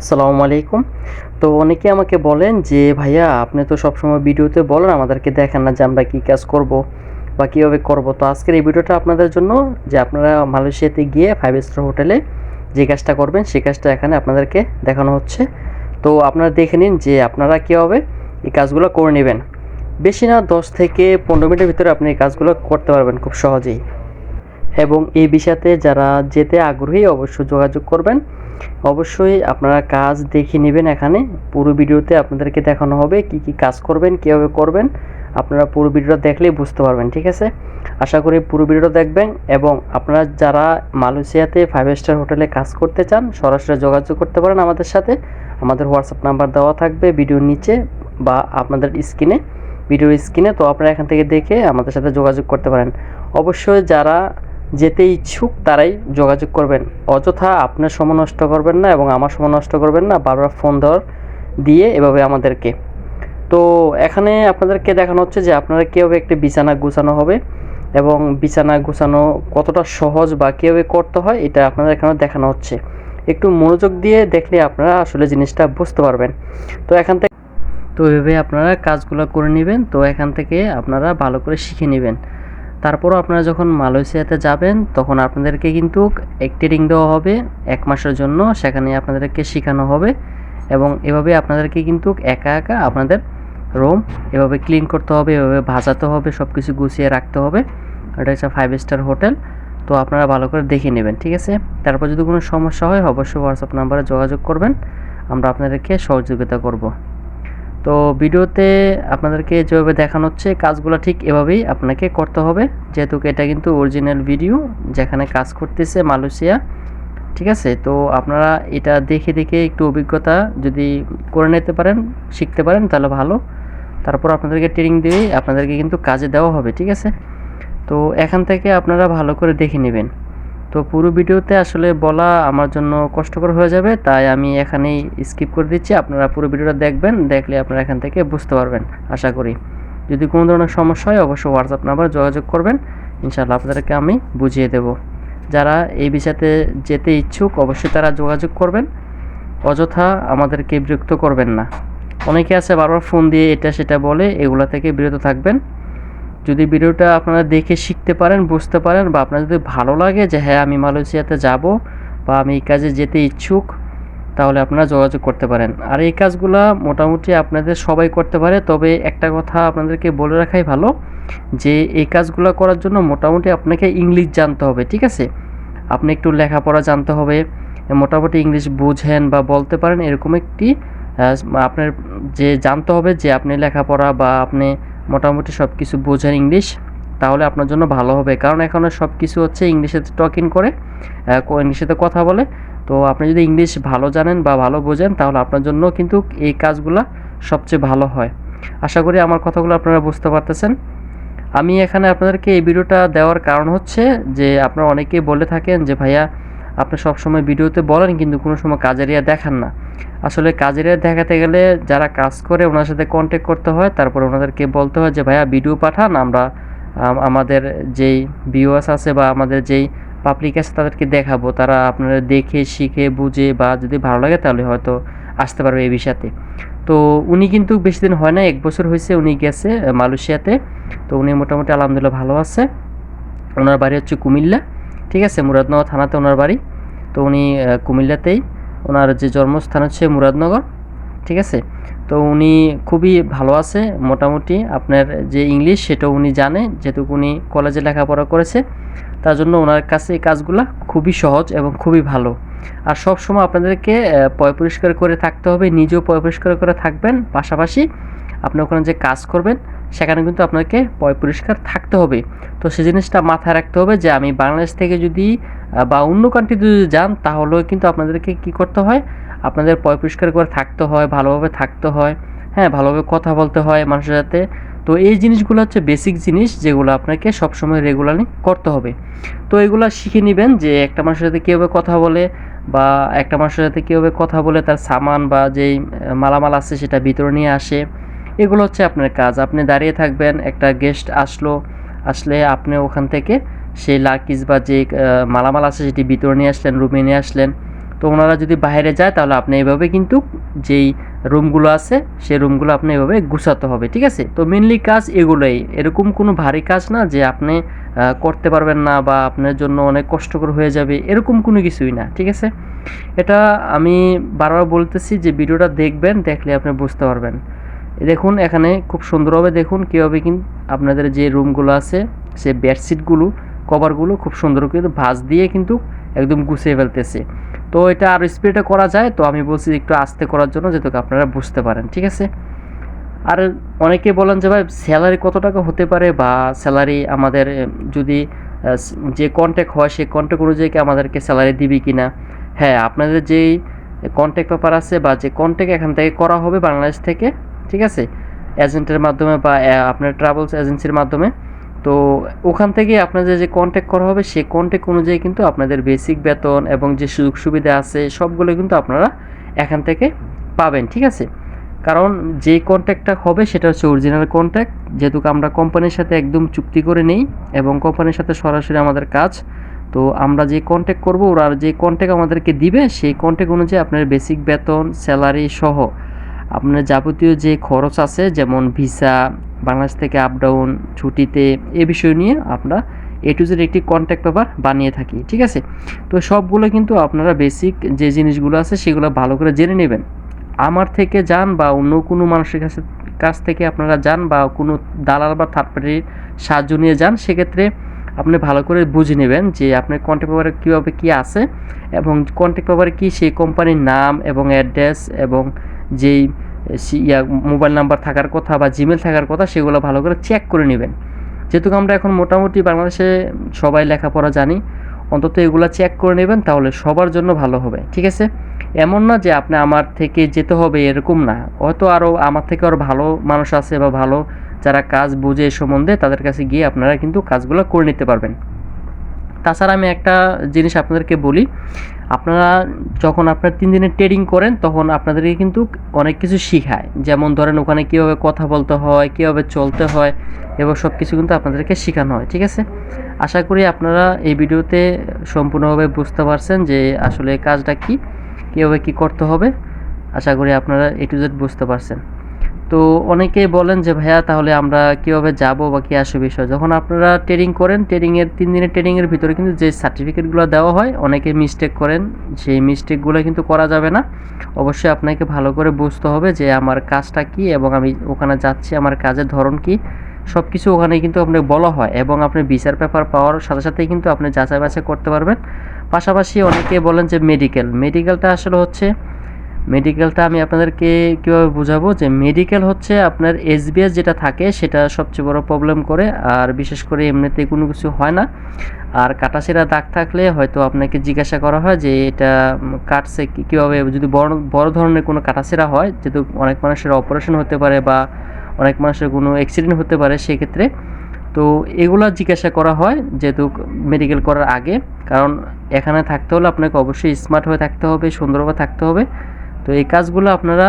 আসসালামু আলাইকুম। তো অনেকে আমাকে বলেন যে, ভাইয়া, আপনি তো সবসময় ভিডিওতে বলেন, আমাদেরকে দেখেন না যে আমরা কী কাজ করব বা কীভাবে করব। তো আজকের এই ভিডিওটা আপনাদের জন্য যে, আপনারা মালয়েশিয়াতে গিয়ে ফাইভ স্টার হোটেলে যে কাজটা করবেন সেই কাজটা এখানে আপনাদেরকে দেখানো হচ্ছে। তো আপনারা দেখে নিন যে, আপনারা কীভাবে এই কাজগুলো করে নেবেন। বেশি না, দশ থেকে পনেরো মিনিটের ভিতরে আপনি এই কাজগুলো করতে পারবেন খুব সহজেই। এবং এই বিষয়তে যারা যেতে আগ্রহী অবশ্যই যোগাযোগ করবেন। অবশ্যই আপনারা কাজ দেখে নেবেন এখানে। পুরো ভিডিওতে আপনাদেরকে দেখানো হবে কি কি কাজ করবেন, কীভাবে করবেন। আপনারা পুরো ভিডিওটা দেখলেই বুঝতে পারবেন, ঠিক আছে? আশা করি পুরো ভিডিওটা দেখবেন এবং আপনারা যারা মালয়েশিয়াতে ফাইভ স্টার হোটেলে কাজ করতে চান, সরাসরি যোগাযোগ করতে পারেন আমাদের সাথে। আমাদের হোয়াটসঅ্যাপ নাম্বার দেওয়া থাকবে ভিডিওর নিচে বা আপনাদের স্ক্রিনে। ভিডিওর স্ক্রিনে তো আপনারা এখান থেকে দেখে আমাদের সাথে যোগাযোগ করতে পারেন। অবশ্যই যারা যেতে ইচ্ছুক তারাই যোগাযোগ করবেন। অযথা আপনার সময় নষ্ট করবেন না এবং আমার সময় নষ্ট করবেন না। বারবার ফোন ধর দিয়ে এভাবে আমাদেরকে। তো এখানে আপনাদেরকে দেখানো হচ্ছে যে আপনারা কীভাবে একটি বিছানা গুছানো হবে এবং বিছানা গুছানো কতটা সহজ বা কীভাবে করতে হয় এটা আপনাদের এখানে দেখানো হচ্ছে। একটু মনোযোগ দিয়ে দেখলে আপনারা আসলে জিনিসটা বুঝতে পারবেন। তো এখান থেকে তো এভাবে আপনারা কাজগুলো করে নেবেন। তো এখান থেকে আপনারা ভালো করে শিখে নেবেন। তারপরও আপনারা যখন মালয়েশিয়াতে যাবেন, তখন আপনাদেরকে কিন্তু একটি রিং দেওয়া হবে এক মাসের জন্য। সেখানে আপনাদেরকে শেখানো হবে এবং এভাবে আপনাদেরকে কিন্তু একা একা আপনাদের রুম এভাবে ক্লিন করতে হবে, এভাবে ভাজাতে হবে সব কিছু গুছিয়ে রাখতে হবে। এটা হচ্ছে ফাইভ স্টার হোটেল তো আপনারা ভালো করে দেখে নেবেন, ঠিক আছে? তারপর যদি কোনো সমস্যা হয়, অবশ্যই হোয়াটসঅ্যাপ নাম্বারে যোগাযোগ করবেন। আমরা আপনাদেরকে সহযোগিতা করব। তো ভিডিওতে আপনাদেরকে যেভাবে দেখানো হচ্ছে, কাজগুলো ঠিক এভাবেই আপনাকে করতে হবে। যেহেতু এটা কিন্তু অরিজিনাল ভিডিও যেখানে কাজ করতেছে মালয়েশিয়া, ঠিক আছে? তো আপনারা এটা দেখে দেখে একটু অভিজ্ঞতা যদি করে নিতে পারেন, শিখতে পারেন, তাহলে ভালো। তারপর আপনাদেরকে ট্রেনিং দিয়েই আপনাদেরকে কিন্তু কাজে দেওয়া হবে, ঠিক আছে? তো এখান থেকে আপনারা ভালো করে দেখে নেবেন। তো পুরো ভিডিওতে আসলে বলা আমার জন্য কষ্টকর হয়ে যাবে, তাই আমি এখানেই স্কিপ করে দিচ্ছি। আপনারা পুরো ভিডিওটা দেখবেন, দেখলে আপনারা এখান থেকে বুঝতে পারবেন, আশা করি। যদি কোনো ধরনের সমস্যা হয়, অবশ্যই হোয়াটসঅ্যাপ নাম্বার যোগাযোগ করবেন, ইনশাআল্লাহ আপনাদেরকে আমি বুঝিয়ে দেব। যারা এই বিষয়তে যেতে ইচ্ছুক, অবশ্যই তারা যোগাযোগ করবেন, অযথা আমাদেরকে বিরক্ত করবেন না। অনেকে আছে বারবার ফোন দিয়ে এটা সেটা বলে, এগুলা থেকে বিরত থাকবেন। যদি ভিডিওটা আপনারা দেখে শিখতে পারেন, বুঝতে পারেন বা আপনার যদি ভালো লাগে যে হ্যাঁ আমি মালয়েশিয়াতে যাব বা আমি এই কাজে যেতে ইচ্ছুক, তাহলে আপনারা যোগাযোগ করতে পারেন। আর এই কাজগুলা মোটামুটি আপনাদের সবাই করতে পারে, তবে একটা কথা আপনাদেরকে বলে রাখাই ভালো যে এই কাজগুলো করার জন্য মোটামুটি আপনাকে ইংলিশ জানতে হবে, ঠিক আছে? আপনি একটু লেখাপড়া জানতে হবে, মোটামুটি ইংলিশ বুঝেন বা বলতে পারেন এরকম একটি আপনার যে জানতে হবে যে আপনি লেখাপড়া বা আপনি মোটামুটি সব কিছু বোঝেন ইংলিশ, তাহলে আপনার জন্য ভালো হবে। কারণ এখন সব কিছু হচ্ছে ইংলিশে টকিং করে ইংলিশেতে কথা বলে। তো আপনি যদি ইংলিশ ভালো জানেন বা ভালো বোঝেন, তাহলে আপনার জন্য কিন্তু এই কাজগুলো সবচেয়ে ভালো হয়। আশা করি আমার কথাগুলো আপনারা বুঝতে পারতেছেন। আমি এখানে আপনাদেরকে এই ভিডিওটা দেওয়ার কারণ হচ্ছে যে আপনারা অনেকেই বলে থাকেন যে, ভাইয়া আপনি সবসময় ভিডিওতে বলেন, কিন্তু কোনো সময় কাজের ইয়া দেখান না। আসলে কাজের ইয়া দেখাতে গেলে যারা কাজ করে, ওনার সাথে কন্ট্যাক্ট করতে হয়, তারপর ওনাদেরকে বলতে হয় যে, ভাইয়া, ভিডিও পাঠান, আমরা আমাদের যেই ভিউয়ার্স আছে বা আমাদের যেই পাবলিক আছে, তাদেরকে দেখাবো। তারা আপনারা দেখে, শিখে, বুঝে বা যদি ভালো লাগে, তাহলে হয়তো আসতে পারবে এই বিষয়তে। তো উনি কিন্তু বেশি দিন হয় না, এক বছর হয়েছে উনি গেছে, মালয়েশিয়াতে। তো উনি মোটামুটি আলহামদুলিল্লাহ ভালো আছে। ওনার বাড়ি হচ্ছে কুমিল্লা। ঠিক আছে, মুরাদনগর থানাতে ওনার বাড়ি। তো উনি কুমিল্লাতেই ওনার যে জন্মস্থান হচ্ছে মুরাদনগর, ঠিক আছে? তো উনি খুবই ভালো আছে, মোটামুটি আপনার যে ইংলিশ সেটাও উনি জানে, যেহেতু উনি কলেজে লেখাপড়া করেছে। তার জন্য ওনার কাছে এই কাজগুলো খুবই সহজ এবং খুবই ভালো। আর সব সময় আপনাদেরকে পয় পরিষ্কার করে থাকতে হবে, নিজেও পয় পরিষ্কার করে থাকবেন। পাশাপাশি আপনি ওখানে যে কাজ করবেন সেখানে কিন্তু আপনাকে পয় পরিষ্কার থাকতে হবে। তো সেই জিনিসটা মাথায় রাখতে হবে যে আমি বাংলাদেশ থেকে যদি বা অন্য কান্ট্রিতে যদি যান, তাহলেও কিন্তু আপনাদেরকে কি করতে হয়? আপনাদের পয় পরিষ্কার করে থাকতে হয়, ভালোভাবে থাকতে হয় হ্যাঁ ভালোভাবে কথা বলতে হয় মানুষের সাথে। তো এই জিনিসগুলো হচ্ছে বেসিক জিনিস যেগুলো আপনাকে সবসময় রেগুলারলি করতে হবে। তো এগুলো শিখে নেবেন যে একটা মানুষের সাথে কীভাবে কথা বলে বা একটা মানুষের সাথে কীভাবে কথা বলে তার সামান বা যেই মালামাল আছে সেটা ভিতরে নিয়ে আসে। এগুলো হচ্ছে আপনার কাজ। আপনি দাঁড়িয়ে থাকবেন, একটা গেস্ট আসলো, আসলে আপনি ওখান থেকে সেই লাকিজ বা যে মালামাল আছে সেটি ভিতরে নিয়ে আসলেন রুমে নিয়ে আসলেন। তো ওনারা যদি বাইরে যায় তাহলে আপনি এভাবে কিন্তু যেই রুমগুলো আছে, সেই রুমগুলো আপনি এভাবে গুছাতে হবে, ঠিক আছে? তো মেনলি কাজ এগুলোই। এরকম কোনো ভারী কাজ না যে আপনি করতে পারবেন না বা আপনার জন্য অনেক কষ্টকর হয়ে যাবে, এরকম কোনো কিছুই না, ঠিক আছে? এটা আমি বারবার বলতেছি যে ভিডিওটা দেখবেন, দেখলে আপনি বুঝতে পারবেন। দেখুন, এখানে খুব সুন্দরভাবে দেখুন কীভাবে কিন্তু আপনাদের যে রুমগুলো আছে, সে বেডশিটগুলো, কভারগুলো খুব সুন্দর করে ভাঁজ দিয়ে কিন্তু একদম গুছিয়ে ফেলতেছে। তো এটা আরও স্পিডে করা যায়, তো আমি বলছি একটু আস্তে করার জন্য যেহেতু আপনারা বুঝতে পারেন, ঠিক আছে? আর অনেকে বলেন যে ভাই স্যালারি কত টাকা হতে পারে? বা স্যালারি আমাদের যদি যে কন্ট্যাক্ট হয় সেই কন্ট্যাক্ট অনুযায়ী কি আমাদেরকে স্যালারি দিবি কি না? হ্যাঁ আপনাদের যেই কন্ট্যাক্ট পেপার আছে বা যে কন্ট্যাক্ট এখান থেকে করা হবে বাংলাদেশ থেকে ঠিক আছে? এজেন্টের মাধ্যমে বা আপনার ট্রাভেলস এজেন্সির মাধ্যমে। তো ওখান থেকে আপনাদের যে কন্ট্যাক্ট করা হবে সেই কন্ট্যাক্ট অনুযায়ী কিন্তু আপনাদের বেসিক বেতন এবং যে সুযোগ সুবিধা আছে, সবগুলো কিন্তু আপনারা এখান থেকে পাবেন, ঠিক আছে? কারণ যে কন্ট্যাক্টটা হবে, সেটা হচ্ছে অরিজিনাল কন্ট্যাক্ট যেহেতু আমরা কোম্পানির সাথে একদম চুক্তি করে নেই এবং কোম্পানির সাথে সরাসরি আমাদের কাজ, তো আমরা যে কন্ট্যাক্ট করব, ওরা যে কন্ট্যাক্ট আমাদেরকে দিবে, সেই কন্ট্যাক্ট অনুযায়ী আপনার বেসিক বেতন স্যালারি সহ আপনার যাবতীয় যে খরচ আছে, যেমন ভিসা, বাংলাদেশ থেকে আপ ডাউন ছুটিতে, এ বিষয় নিয়ে আমরা এ টু জেড একটি কন্ট্যাক্ট পেপার বানিয়ে থাকি, ঠিক আছে? তো সবগুলো কিন্তু আপনারা বেসিক যে জিনিসগুলো আছে, সেগুলো ভালো করে জেনে নেবেন। আমার থেকে যান বা অন্য কোনো মানুষের কাছে, কাছ থেকে আপনারা যান বা কোনো দালাল বা থার্ড পার্টির সাহায্য নিয়ে যান, সেক্ষেত্রে আপনি ভালো করে বুঝে নেবেন যে আপনার কন্ট্যাক্ট পেপারে কীভাবে কী আছে এবং কন্ট্যাক্ট পেপারে কী সেই কোম্পানির নাম এবং অ্যাড্রেস এবং যেই ইয়া, মোবাইল নাম্বার থাকার কথা বা জিমেল থাকার কথা সেগুলো ভালো করে চেক করে নেবেন। যেহেতু আমরা এখন মোটামুটি বাংলাদেশে সবাই লেখাপড়া জানি, অন্তত এগুলো চেক করে নেবেন তাহলে সবার জন্য ভালো হবে, ঠিক আছে? এমন না যে আপনি আমার থেকে যেতে হবে এরকম না। হয়তো আরও আমার থেকে আরও ভালো মানুষ আছে বা ভালো যারা কাজ বুঝে এ সম্বন্ধে তাদের কাছে গিয়ে আপনারা কিন্তু কাজগুলো করে নিতে পারবেন। তাছাড়া আমি একটা জিনিস আপনাদেরকে বলি, আপনারা যখন আপনারা তিন দিনের ট্রেডিং করেন, তখন আপনাদেরকে কিন্তু অনেক কিছু শেখায়। যেমন ধরেন ওখানে কীভাবে কথা বলতে হয়, কীভাবে চলতে হয় এবং সব কিছু কিন্তু আপনাদেরকে শেখানো হয়, ঠিক আছে? আশা করি আপনারা এই ভিডিওতে সম্পূর্ণভাবে বুঝতে পারছেন যে আসলে কাজটা কি, কীভাবে কী করতে হবে। আশা করি আপনারা এ টু জেড বুঝতে পারছেন। তো অনেকেই বলেন যে, ভাইয়া, তাহলে আমরা কীভাবে যাব বা কী আসে বিষয়? যখন আপনারা ট্রেডিং করেন ট্রেডিংয়ের তিন দিনের ট্রেডিংয়ের ভিতরে কিন্তু যে সার্টিফিকেটগুলো দেওয়া হয়, অনেকে মিস্টেক করেন। সেই মিস্টেকগুলো কিন্তু করা যাবে না। অবশ্যই আপনাকে ভালো করে বুঝতে হবে যে, আমার কাজটা কি এবং আমি ওখানে যাচ্ছি, আমার কাজের ধরন কি? সব কিছু ওখানে কিন্তু আপনাকে বলা হয় এবং আপনি বিচার পেপার পাওয়ার সাথে সাথেই কিন্তু আপনি যাচাই বাছাই করতে পারবেন। পাশাপাশি অনেকে বলেন যে মেডিকেল মেডিকেলটা আসলে হচ্ছে মেডিকেলটা আমি আপনাদেরকে কীভাবে বোঝাবো? যে মেডিকেল হচ্ছে আপনার এসবিএস যেটা থাকে, সেটা সবচেয়ে বড় প্রবলেম করে। আর বিশেষ করে এমনিতে কোনো কিছু হয় না। আর কাটাছেরা দাগ থাকলে হয়তো আপনাকে জিজ্ঞাসা করা হয় যে এটা কাটছে কীভাবে? যদি বড় বড় ধরনের কোনো কাটাছেরা হয়, যেহেতু অনেক মানুষের অপারেশন হতে পারে বা অনেক মানুষের কোনো অ্যাক্সিডেন্ট হতে পারে সেক্ষেত্রে। তো এগুলো জিজ্ঞাসা করা হয় যেহেতু মেডিকেল করার আগে। কারণ এখানে থাকতে হলে আপনাকে অবশ্যই স্মার্ট হয়ে থাকতে হবে সুন্দরভাবে থাকতে হবে। তো এই কাজগুলো আপনারা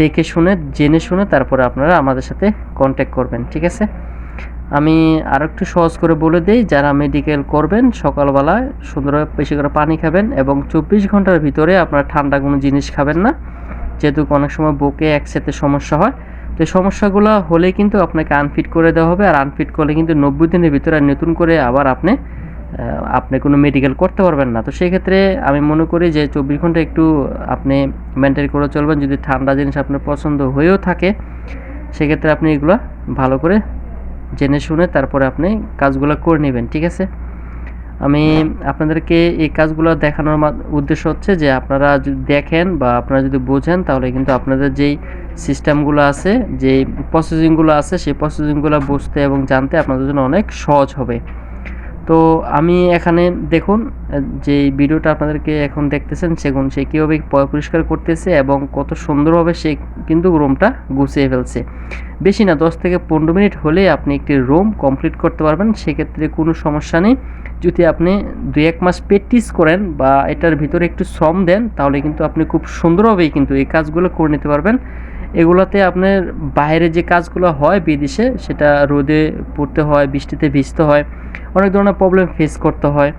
দেখে শুনে, জেনে শুনে তারপরে আপনারা আমাদের সাথে কন্ট্যাক্ট করবেন, ঠিক আছে? আমি আর একটু সহজ করে বলে দিই, যারা মেডিকেল করবেন, সকালবেলায় সুন্দরভাবে বেশি করে পানি খাবেন এবং চব্বিশ ঘণ্টার ভিতরে আপনারা ঠান্ডা কোনো জিনিস খাবেন না, যেহেতু অনেক সময় বুকে একসাথে সমস্যা হয়। তো সমস্যাগুলো হলে কিন্তু আপনাকে আনফিট করে দেওয়া হবে, আর আনফিট করলে কিন্তু নব্বই দিনের ভিতরে নতুন করে আবার আপনি আপনি কোনো মেডিকেল করতে পারবেন না। তো সেই ক্ষেত্রে আমি মনে করি যে চব্বিশ ঘণ্টা একটু আপনি মেনটেন করে চলবেন। যদি ঠান্ডা জিনিস আপনার পছন্দ হয়েও থাকে, সেক্ষেত্রে আপনি এগুলো ভালো করে জেনে শুনে তারপরে আপনি কাজগুলো করে নেবেন, ঠিক আছে? আমি আপনাদেরকে এই কাজগুলো দেখানোর উদ্দেশ্য হচ্ছে যে আপনারা যদি দেখেন বা আপনারা যদি বোঝেন, তাহলে কিন্তু আপনাদের যেই সিস্টেমগুলো আছে, যেই প্রসেসিংগুলো আছে, সেই প্রসেসিংগুলো বুঝতে এবং জানতে আপনাদের জন্য অনেক সহজ হবে। তো আমি এখানে দেখুন, যে ভিডিওটা আপনাদেরকে এখন দেখতেছেন, সেগুন সে কীভাবে পরিষ্কার করতেছে এবং কত সুন্দরভাবে সে কিন্তু রুমটা গুছিয়ে ফেলছে। বেশি না, দশ থেকে পনেরো মিনিট হলে আপনি একটি রুম কমপ্লিট করতে পারবেন। সেক্ষেত্রে কোনো সমস্যা নেই। যদি আপনি দুই এক মাস প্র্যাকটিস করেন বা এটার ভিতরে একটু শ্রম দেন, তাহলে কিন্তু আপনি খুব সুন্দরভাবেই কিন্তু এই কাজগুলো করে নিতে পারবেন। এগুলোতে আপনার বাইরে যে কাজগুলো হয় বিদেশে, সেটা রোদে পড়তে হয়, বৃষ্টিতে ভিজতে হয়, অনেক ধরনের প্রবলেম ফেস করতে হয়।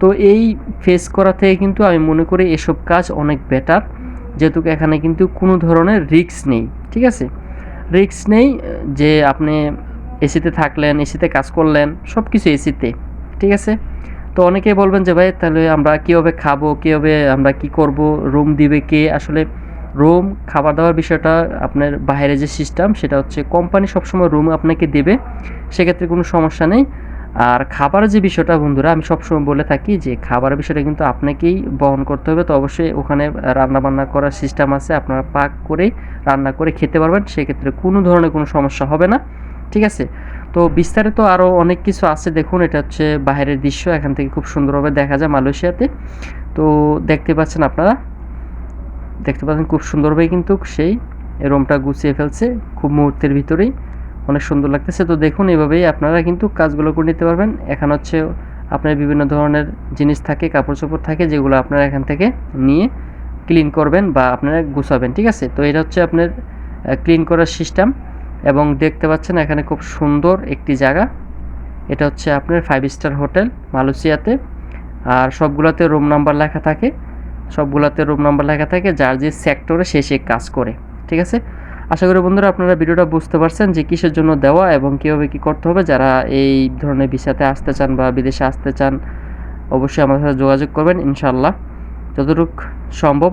তো এই ফেস করা থেকে কিন্তু আমি মনে করি এসব কাজ অনেক বেটার যেহেতু এখানে কিন্তু কোনো ধরনের রিক্স নেই, ঠিক আছে? রিক্স নেই, যে আপনি এসিতে থাকলেন এসিতে কাজ করলেন সব কিছু এসিতে ঠিক আছে? তো অনেকেই বলবেন যে, ভাই, তাহলে আমরা কীভাবে খাব, কীভাবে আমরা কি করব রুম দিবে কে? আসলে রুম খাবার দাবার বিষয়টা আপনার বাইরে যে সিস্টেম সেটা হচ্ছে কোম্পানি সবসময় রুম আপনাকে দেবে, সেক্ষেত্রে কোনো সমস্যা নেই। আর খাবারের যে বিষয়টা বন্ধুরা, আমি সবসময় বলে থাকি যে খাবারের বিষয়টা কিন্তু আপনাকেই বহন করতে হবে। তো অবশ্যই ওখানে রান্না বান্না করার সিস্টেম আছে, আপনারা পাক করেই রান্না করে খেতে পারবেন। সেক্ষেত্রে কোনো ধরনের কোনো সমস্যা হবে না, ঠিক আছে? তো বিস্তারিত আরও অনেক কিছু আছে, দেখুন, এটা হচ্ছে বাইরের দৃশ্য। এখান থেকে খুব সুন্দরভাবে দেখা যায় মালয়েশিয়াতে। তো দেখতে পাচ্ছেন আপনারা দেখতে পাচ্ছেন খুব সুন্দরভাবে কিন্তু সেই রুমটা গুছিয়ে ফেলছে খুব মুহূর্তের ভিতরেই। অনেক সুন্দর লাগতেছে। তো দেখুন, এভাবেই আপনারা কিন্তু কাজগুলো করে নিতে পারবেন। এখানে হচ্ছে আপনার বিভিন্ন ধরনের জিনিস থাকে কাপড় চোপড় থাকে, যেগুলো আপনারা এখান থেকে নিয়ে ক্লিন করবেন বা আপনারা গুছাবেন, ঠিক আছে? তো এটা হচ্ছে আপনার ক্লিন করার সিস্টেম এবং দেখতে পাচ্ছেন এখানে খুব সুন্দর একটি জায়গা। এটা হচ্ছে আপনার ফাইভ স্টার হোটেল মালয়েশিয়াতে। আর সবগুলোতে রুম নাম্বার লেখা থাকে। সবগুলোতে রুম নাম্বার লেখা থাকে, যার যে সেক্টরে সে সে কাজ করে, ঠিক আছে? আশা করি বন্ধুরা আপনারা ভিডিওটা বুঝতে পারছেন যে কিসের জন্য দেওয়া এবং কীভাবে কী করতে হবে। যারা এই ধরনের ভিসাতে আসতে চান বা বিদেশে আসতে চান, অবশ্যই আমাদের সাথে যোগাযোগ করবেন ইনশাল্লাহ যতটুক সম্ভব